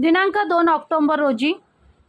दिनांक दोन ऑक्टोबर रोजी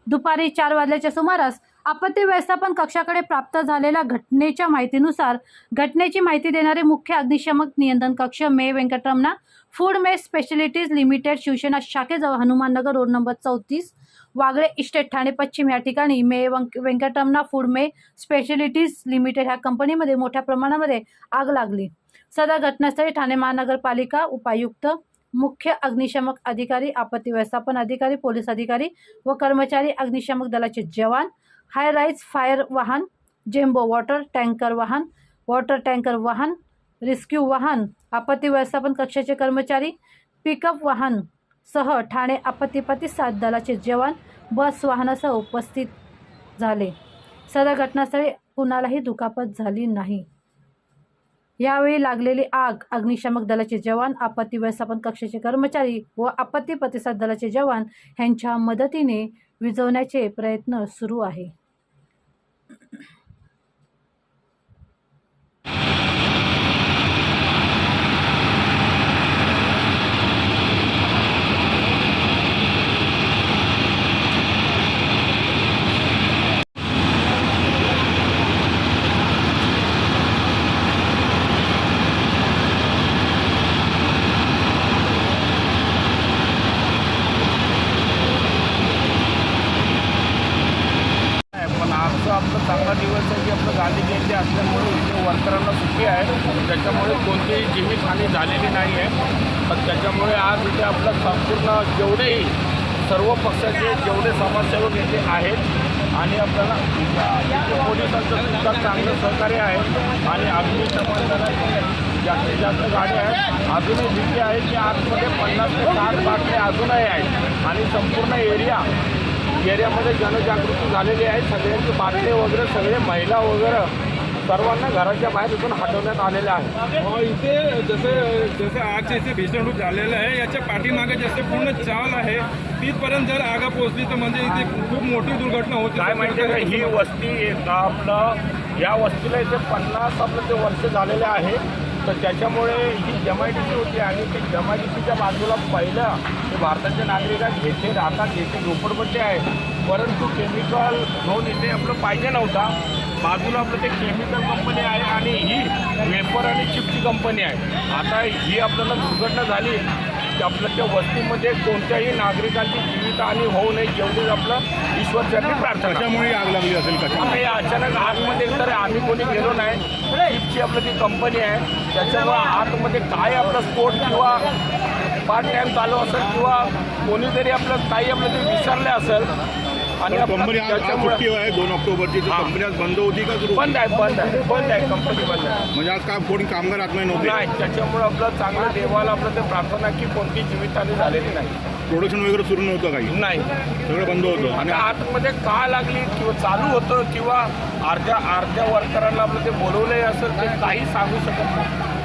दुपारी चार वाजल्याच्या सुमारास आपत्ती व्यवस्थापन कक्षाकडे प्राप्त झालेल्या घटनेच्या माहितीनुसार घटनेची माहिती देणारे मुख्य अग्निशमक नियंत्रण कक्ष मे व्यंकटरमणा फूड मे स्पेशलिटीज लिमिटेड शिवसेना शाखेजवळ हनुमाननगर रोड नंबर चौतीस वागळे इस्टेट ठाणे पश्चिम या ठिकाणी मे वंक व्यंकटरमणा फूड मे स्पेशलिटीज लिमिटेड ह्या कंपनीमध्ये मोठ्या प्रमाणामध्ये आग लागली. सदर घटनास्थळी ठाणे महानगरपालिका उपायुक्त मुख्य अग्निशमक अधिकारी आपत्ती व्यवस्थापन अधिकारी पोलीस अधिकारी व कर्मचारी अग्निशमक दलाचे जवान हाय राईज फायर वाहन जेम्बो वॉटर टँकर वाहन वॉटर टँकर वाहन रेस्क्यू वाहन आपत्ती व्यवस्थापन कक्षाचे कर्मचारी पिकअप वाहन सह ठाणे आपत्ती प्रतिसाद दलाचे जवान बस वाहनासह उपस्थित झाले. सदर घटनास्थळी कुणालाही दुखापत झाली नाही. यावेळी लागलेली आग अग्निशामक दलाचे जवान आपत्ती व्यवस्थापन कक्षाचे कर्मचारी व आपत्ती प्रतिसाद दलाचे जवान यांच्या मदतीने विझवण्याचे प्रयत्न सुरू आहे. पण आजचा आपला चांगला दिवस आहे की आपलं गांधी जयंती असल्यामुळे इथे वर्करांना सुट्टी आहे त्याच्यामुळे कोणतीही जीवितहानी झालेली नाही आहे. पण त्याच्यामुळे आज इथे आपलं संपूर्ण जेवढेही सर्व पक्षाचे जेवढे समाजसेवक इथे आहेत आणि आपल्याला पोलिसांचं सुद्धा चांगलं सहकार्य आहे आणि अग्निशमन जास्तीत जास्त गाड्या आहेत. अजूनही भीती आहे की आतमध्ये पन्नास ते साठ बाटले अजूनही आहेत आणि संपूर्ण एरिया एरियामध्ये जनजागृती झालेली आहे. सगळ्यांची बाटले वगैरे सगळे महिला वगैरे सर्वांना घराच्या बाहेर इथून हटवण्यात आलेले आहे. अ, इथे जसे जसं आगचे इथे भीषण रूप झालेलं आहे याच्या पाठीमागे जसे पूर्ण चाल आहे तिथपर्यंत जर आग पोहोचली तर म्हणजे इथे खूप मोठी दुर्घटना होती काय माहिती आहे का? ही वस्ती आपलं या वस्तीला इथे पन्नास आपलं ते वर्ष झालेले आहे. तर त्याच्यामुळे ही सी होती आणि ते सीच्या बाजूला पहिलं ते भारताच्या नागरिकात घेते राहतात घेते झोपडपट्टी आहे परंतु केमिकल झोन इथे आपलं पाहिजे नव्हता. बाजूला आपलं ते केमिकल कंपनी आहे आणि ही वेपर आणि चिपची कंपनी आहे. आता ही आपल्याला दुर्घटना झाली की आपलं त्या वस्तीमध्ये कोणत्याही नागरिकांची जीवितहानी होऊ नये एवढीच आपलं ईश्वरचरणी प्रार्थना. कशामुळे आग लागली असेल? कशा आता या अचानक आतमध्ये तर आम्ही कोणी गेलो नाही. चिपची आपलं ती कंपनी आहे. त्याच्यामुळं आतमध्ये काय आपलं स्पोर्ट किंवा पार्ट टाईम चालू असेल किंवा कोणीतरी आपलं काही आपलं ते विसरले असेल आणि कंपनी आज आज त्याच्यामुळं- सुट्टी आहे दोन ऑक्टोबरची. तर हा. कंपनी आज बंद होती का सुरू बंद आहे बंद आहे. बंद आहे कंपनी बंद आहे. म्हणजे आज काय कोणी कामगार आत्महत्या नव्हते? नाही त्याच्यामुळे आपलं चांगलं देवाला आपलं ते प्रार्थना की कोणती जीवितहानी झालेली नाही. प्रोडक्शन वगैरे सुरू नव्हतं काही? नाही. सगळं बंद होतं. आणि आता आतमध्ये का लागली किंवा चालू होतं किंवा अर्ध्या अर्ध्या वर्करांना आपलं ते बोलवलंही असेल ते काही सांगू शकत नाही.